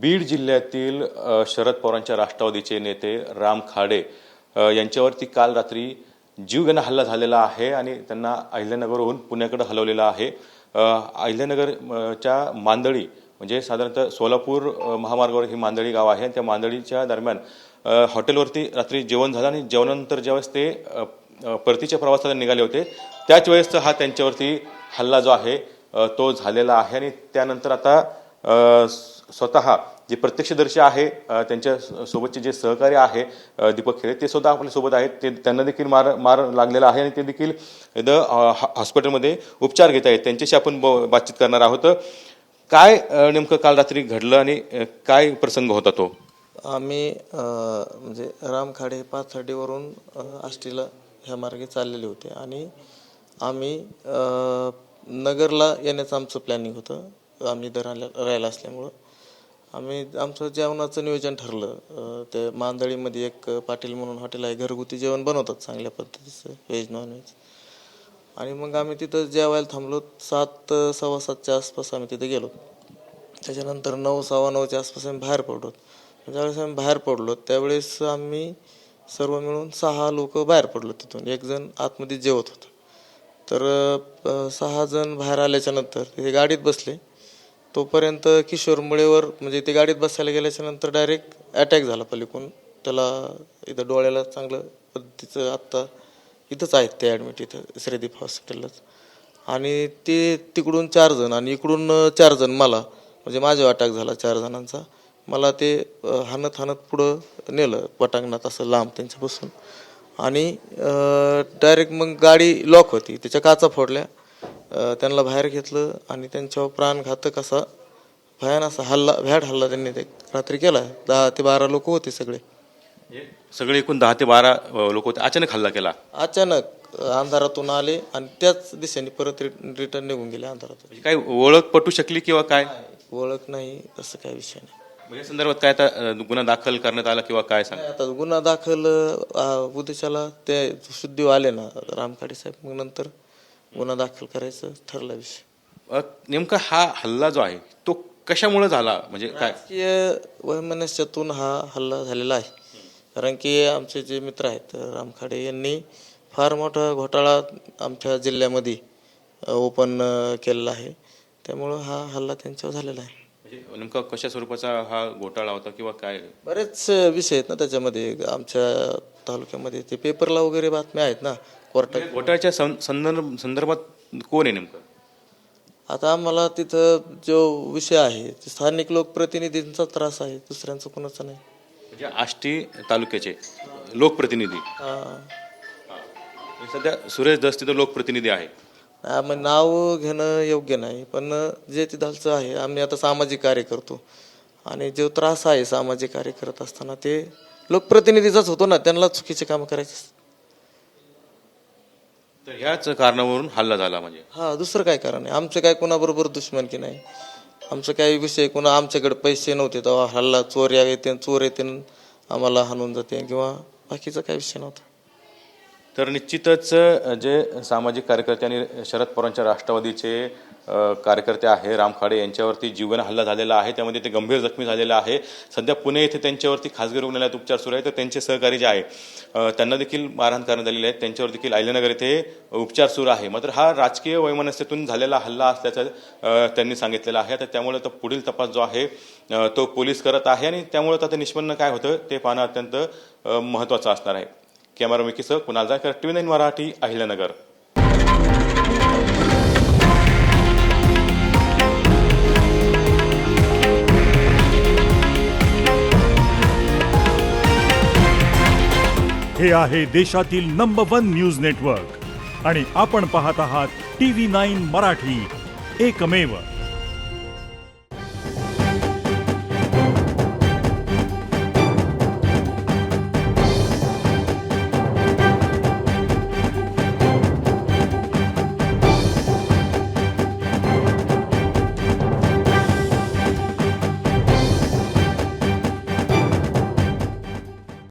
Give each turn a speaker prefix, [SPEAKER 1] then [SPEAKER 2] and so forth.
[SPEAKER 1] बीड जिल्ह्यातील शरद पवारांच्या राष्ट्रवादीचे नेते राम खाडे यांच्यावरती काल रात्री जीवघेणा हल्ला झालेला आहे आणि त्यांना अहिल्यानगरहून पुण्याकडे हलवलेलं आहे. अहिल्यानगरच्या अहिल्यानगर च्या मांदळी म्हणजे साधारणतः सोलापूर महामार्गावर ही मांदळी गाव आहे आणि त्या मांदळीच्या दरम्यान हॉटेलवरती रात्री जेवण झालं आणि जेवणानंतर ज्यावेळेस ते परतीच्या प्रवासाला निघाले होते त्याच वेळेस हा त्यांच्यावरती हल्ला जो आहे तो झालेला आहे आणि त्यानंतर आता स्वतः जे प्रत्यक्षदर्शी आहे त्यांच्या सोबतचे जे सहकार्य आहे दीपक खेळे ते सुद्धा आपल्यासोबत आहेत. ते त्यांना देखील मार मार लागलेला आहे आणि ते देखील द हॉस्पिटलमध्ये उपचार घेत आहेत. त्यांच्याशी आपण ब- बातचीत करणार आहोत. काय नेमकं काल रात्री घडलं आणि काय प्रसंग होता तो?
[SPEAKER 2] आम्ही म्हणजे रामखाडे पाथर्डीवरून आष्टीला ह्या मार्गे चाललेले होते आणि आम्ही नगरला येण्याचं आमचं प्लॅनिंग होतं. आम्ही इथं राहिला असल्यामुळं. आम्ही आमचं जेवणाचं नियोजन ठरलं. ते मांदळीमध्ये एक पाटील म्हणून हॉटेल आहे घरगुती जेवण बनवतात चांगल्या पद्धतीचं व्हेज नॉनव्हेज आणि मग आम्ही तिथं जेवायला थांबलो सात सव्वा सातच्या आसपास आम्ही तिथे गेलो. त्याच्यानंतर नऊ सव्वा नऊच्या आसपास आम्ही बाहेर पडलो. ज्यावेळेस आम्ही बाहेर पडलो त्यावेळेस आम्ही सर्व मिळून सहा लोक बाहेर पडलो तिथून. एक जण आतमध्ये जेवत होता. तर सहा जण बाहेर आल्याच्यानंतर ते गाडीत बसले. तोपर्यंत किशोर मुळेवर म्हणजे ते गाडीत बसायला गेल्याच्यानंतर डायरेक्ट अटॅक झाला पलीकडून. त्याला इथं डोळ्याला चांगलं पद्धतीचं आत्ता इथंच आहेत ते ॲडमिट इथं श्रीदीप हॉस्पिटललाच आणि ते तिकडून चार जण आणि इकडून चार जण मला म्हणजे माझ्या अटॅक झाला चार जणांचा. मला ते अ, हाणत हाणत पुढं नेलं पटांगणात असं लांब त्यांच्यापासून. आणि डायरेक्ट मग गाडी लॉक होती. त्याच्या काचा फोडल्या. त्यांना बाहेर घेतलं आणि त्यांच्यावर प्राणघातक असा भयान असा हल्ला भ्याड हल्ला त्यांनी ते रात्री केला. दहा ते बारा लोक होते सगळे.
[SPEAKER 1] सगळे एकूण दहा ते बारा लोक होते. अचानक हल्ला केला.
[SPEAKER 2] अचानक अंधारातून आले आणि त्याच दिशेने परत रिटर्न निघून गेले अंधारातून.
[SPEAKER 1] म्हणजे काय ओळख पटू शकली किंवा काय?
[SPEAKER 2] ओळख नाही तसं काय विषय नाही.
[SPEAKER 1] या संदर्भात काय आता गुन्हा दाखल करण्यात आला किंवा काय सांग?
[SPEAKER 2] आता गुन्हा दाखल उद्देशाला ते शुद्धी आले ना रामखाडे साहेब. मग नंतर गुन्हा दाखल करायचं ठरला विषय.
[SPEAKER 1] नेमका हा हल्ला जो आहे तो कशामुळे झाला? म्हणजे काय?
[SPEAKER 2] राजकीय वैमनस्यातून हा हल्ला झालेला आहे. कारण की आमचे जे मित्र आहेत रामखाडे यांनी फार मोठा घोटाळा आमच्या जिल्ह्यामध्ये ओपन केलेला आहे. त्यामुळं हा हल्ला त्यांच्यावर झालेला आहे.
[SPEAKER 1] म्हणजे नेमका कशा स्वरूपाचा हा घोटाळा होता किंवा काय?
[SPEAKER 2] बरेच विषय आहेत ना त्याच्यामध्ये. आमच्या तालुक्यामध्ये ते पेपरला वगैरे बातम्या आहेत ना. कोर्टात.
[SPEAKER 1] घोटाळ्याच्या सं- संदर्भ संदर्भात कोण आहे नेमकं?
[SPEAKER 2] आता आम्हाला तिथं जो विषय आहे ते स्थानिक लोकप्रतिनिधींचा त्रास आहे दुसऱ्यांचा कोणाचा नाही.
[SPEAKER 1] म्हणजे आष्टी तालुक्याचे लोकप्रतिनिधी.
[SPEAKER 2] हा.
[SPEAKER 1] म्हणजे सध्या सुरेश दस तिथं लोकप्रतिनिधी आहे.
[SPEAKER 2] आम्ही नाव घेणं योग्य नाही पण जे तिथलचं आहे आम्ही आता सामाजिक कार्य करतो आणि जो त्रास आहे सामाजिक कार्य करत असताना ते लोकप्रतिनिधीचाच होतो ना त्यांना चुकीचे काम करायचे.
[SPEAKER 1] तर ह्याच कारणावरून हल्ला झाला म्हणजे.
[SPEAKER 2] हा दुसरं काय कारण आहे? आमचं काय कोणाबरोबर दुश्मनकी नाही? आमचं काही विषय कोणा आमच्याकडे पैसे नव्हते तेव्हा. हल्ला चोर या येते चोर येते आम्हाला हाणून जाते किंवा बाकीचा काही विषय नव्हता.
[SPEAKER 1] तर निश्चितच जे सामाजिक कार्यकर्ते आणि शरद पवारांच्या राष्ट्रवादीचे कार्यकर्ते आहे राम खाडे यांच्यावरती जीवन हल्ला झालेला आहे त्यामध्ये ते गंभीर जखमी झालेला आहे. सध्या पुणे येथे त्यांच्यावरती खासगी रुग्णालयात उपचार सुरू आहे तर त्यांचे सहकारी जे आहे त्यांना देखील मारहाण करण्यात आलेली आहे. त्यांच्यावर देखील अहिल्यानगर येथे उपचार सुरू आहे. मात्र हा राजकीय वैमनस्यातून झालेला हल्ला असल्याचं त्यांनी सांगितलेलं आहे. तर त्यामुळे तो पुढील तपास जो आहे तो पोलीस करत आहे आणि त्यामुळे आता निष्पन्न काय होतं ते पाहणं अत्यंत महत्त्वाचं असणार आहे. कॅमेरा मिकीसह कुणाल जायकर टी नाईन मराठी अहिल्यानगर.
[SPEAKER 3] हे आहे देशातील नंबर वन न्यूज नेटवर्क आणि आपण पाहत आहात टी व्ही नाईन मराठी. एकमेव.